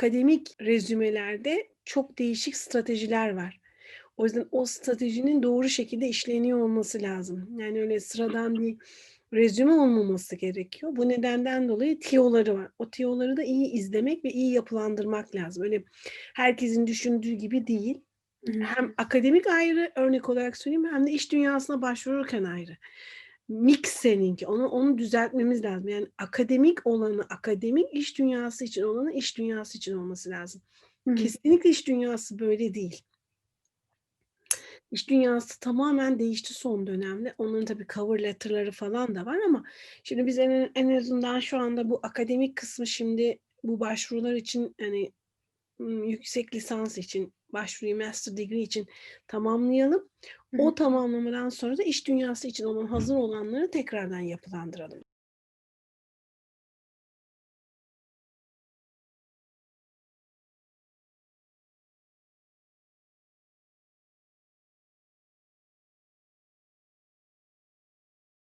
akademik rezümelerde çok değişik stratejiler var. O yüzden o stratejinin doğru şekilde işleniyor olması lazım. Yani öyle sıradan bir rezüme olmaması gerekiyor. Bu nedenden dolayı tiyoları var. O tiyoları da iyi izlemek ve iyi yapılandırmak lazım. Öyle herkesin düşündüğü gibi değil. Hem akademik ayrı örnek olarak söyleyeyim hem de iş dünyasına başvururken ayrı. Mix seninki. Onu onu düzeltmemiz lazım. Yani akademik olanı akademik, iş dünyası için olanı iş dünyası için olması lazım. Hı hı. Kesinlikle iş dünyası böyle değil. İş dünyası tamamen değişti son dönemde. Onların tabii cover letter'ları falan da var ama şimdi biz en, en azından şu anda bu akademik kısmı şimdi bu başvurular için hani yüksek lisans için başvuruyu master degree için tamamlayalım. Hı. O tamamlamadan sonra da iş dünyası için olan hazır olanları tekrardan yapılandıralım.